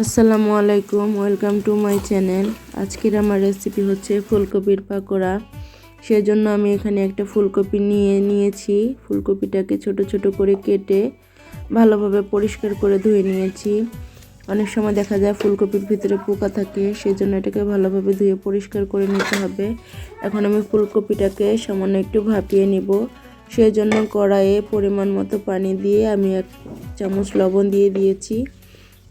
আসসালামু আলাইকুম, welcome to my channel. আজকের আমার রেসিপি হচ্ছে ফুলকপির পাকোড়া। সেজন্য আমি এখানে একটা ফুলকপি নিয়ে নিয়েছি। ফুলকপিটাকে ছোট ছোট করে কেটে ভালোভাবে পরিষ্কার করে ধুয়ে নিয়েছি। অনেক সময় দেখা যায় ফুলকপির ভিতরে পোকা থাকে সেই জন্য এটাকে ভালোভাবে ধুয়ে পরিষ্কার করে নিতে হবে। এখন আমি ফুলকপিটাকে সামান্য একটু ভাপিয়ে নিব। সেই জন্য কড়াইয়ে পরিমাণ মতো পানি দিয়ে আমি এক চামচ লবণ দিয়ে দিয়েছি।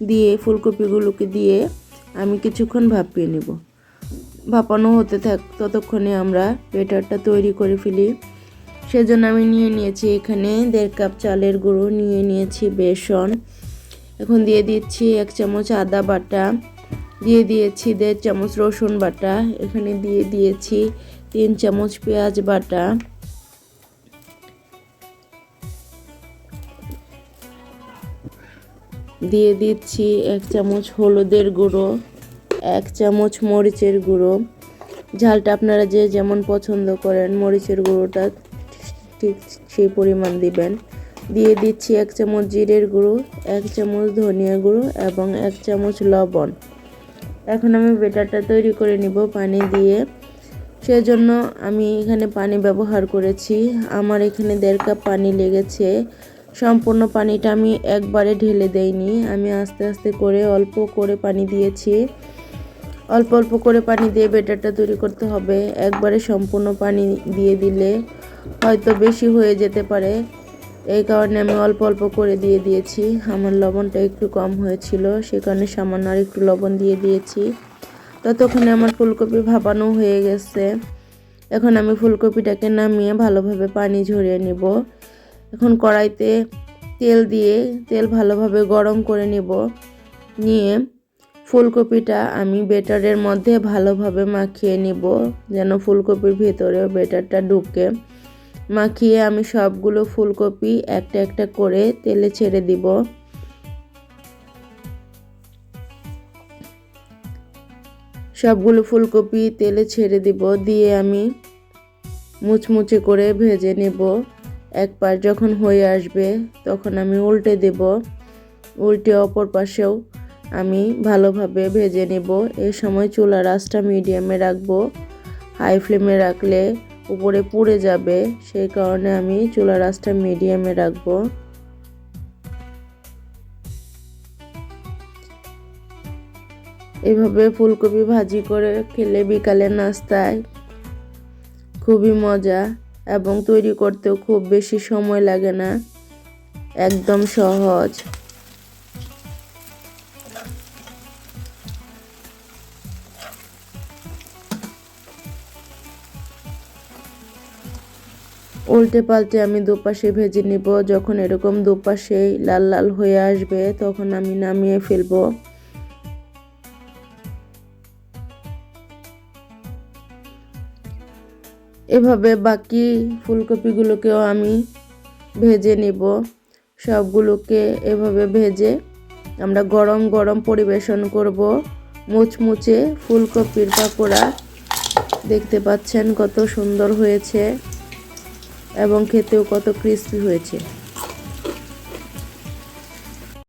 দিয়ে ফুলকপিগুলোকে দিয়ে আমি কিছুক্ষণ ভাপিয়ে নেব। ভাপানো হতে থাক, ততক্ষণে আমরা বেটারটা তৈরি করে ফেলি। সেজন্য আমি নিয়ে নিয়েছি এখানে দেড় কাপ চালের গুঁড়ো, নিয়ে নিয়েছি বেসন। এখন দিয়ে দিচ্ছি এক চামচ আদা বাটা, দিয়ে দিয়েছি দেড় চামচ রসুন বাটা, এখানে দিয়ে দিয়েছি তিন চামচ পেঁয়াজ বাটা। দিয়ে দিচ্ছি এক চামচ হলুদের গুঁড়ো, এক চামচ মরিচের গুঁড়ো। ঝালটা আপনারা যে যেমন পছন্দ করেন মরিচের গুঁড়োটা ঠিক সেই পরিমাণ দিবেন। দিয়ে দিচ্ছি এক চামচ জিরের গুঁড়ো, এক চামচ ধনিয়া গুঁড়ো এবং এক চামচ লবণ। এখন আমি বেটারটা তৈরি করে নিব পানি দিয়ে। সেজন্য আমি এখানে পানি ব্যবহার করেছি। আমার এখানে দেড় কাপ পানি লেগেছে। সম্পূর্ণ পানিটা আমি একবারে ঢেলে দেইনি। আমি আস্তে আস্তে করে অল্প করে পানি দিয়েছি। অল্প অল্প করে পানি দিয়ে বেটারটা তৈরি করতে হবে। একবারে সম্পূর্ণ পানি দিয়ে দিলে হয়তো বেশি হয়ে যেতে পারে। এই কারণে আমি অল্প অল্প করে দিয়ে দিয়েছি। আমার লবণটা একটু কম হয়েছিল, সে কারণে সামান্য আর একটু লবণ দিয়ে দিয়েছি। ততক্ষণে আমার ফুলকপি ভাপানো হয়ে গেছে। এখন আমি ফুলকপিটাকে নামিয়ে ভালোভাবে পানি ঝরিয়ে নিব। এখন কড়াইতে তেল দিয়ে তেল ভালোভাবে গরম করে নিব। নিয়ে ফুলকপিটা আমি বেটারের মধ্যে ভালোভাবে মাখিয়ে নিব যেন ফুলকপির ভেতরেও বেটারটা ঢুকে। মাখিয়ে আমি সবগুলো ফুলকপি একটা একটা করে তেলে ছেড়ে দিব। সবগুলো ফুলকপি তেলে ছেড়ে দিব। দিয়ে আমি মুচমুচে করে ভেজে নেব। এক পাশ যখন হয়ে আসবে, তখন আমি উল্টে দেব। উল্টে অপর পাশেও আমি ভালোভাবে ভেজে নেব। এই সময় চুলার আঁচটা মিডিয়ামে রাখব। হাই ফ্লেমে রাখলে উপরে পুড়ে যাবে। সেই কারণে আমি চুলার আঁচটা মিডিয়ামে রাখব। এভাবে ফুলকপি ভাজি করে খেলে বিকালে নাস্তায় খুবই মজা। এবং তৈরি করতেও খুব বেশি সময় লাগে না। একদম সহজ। উল্টে পাল্টে আমি দুপাশে ভেজে নিব। যখন এরকম দুপাশেই লাল লাল হয়ে আসবে, তখন আমি নামিয়ে ফেলব। এভাবে বাকি ফুলকপিগুলোকেও আমি ভেজে নিব। সবগুলোকে এভাবে ভেজে আমরা গরম গরম পরিবেশন করব। মুচমুচে ফুলকপির পাকোড়া দেখতে পাচ্ছেন কত সুন্দর হয়েছে এবং খেতেও কত ক্রিস্পি হয়েছে।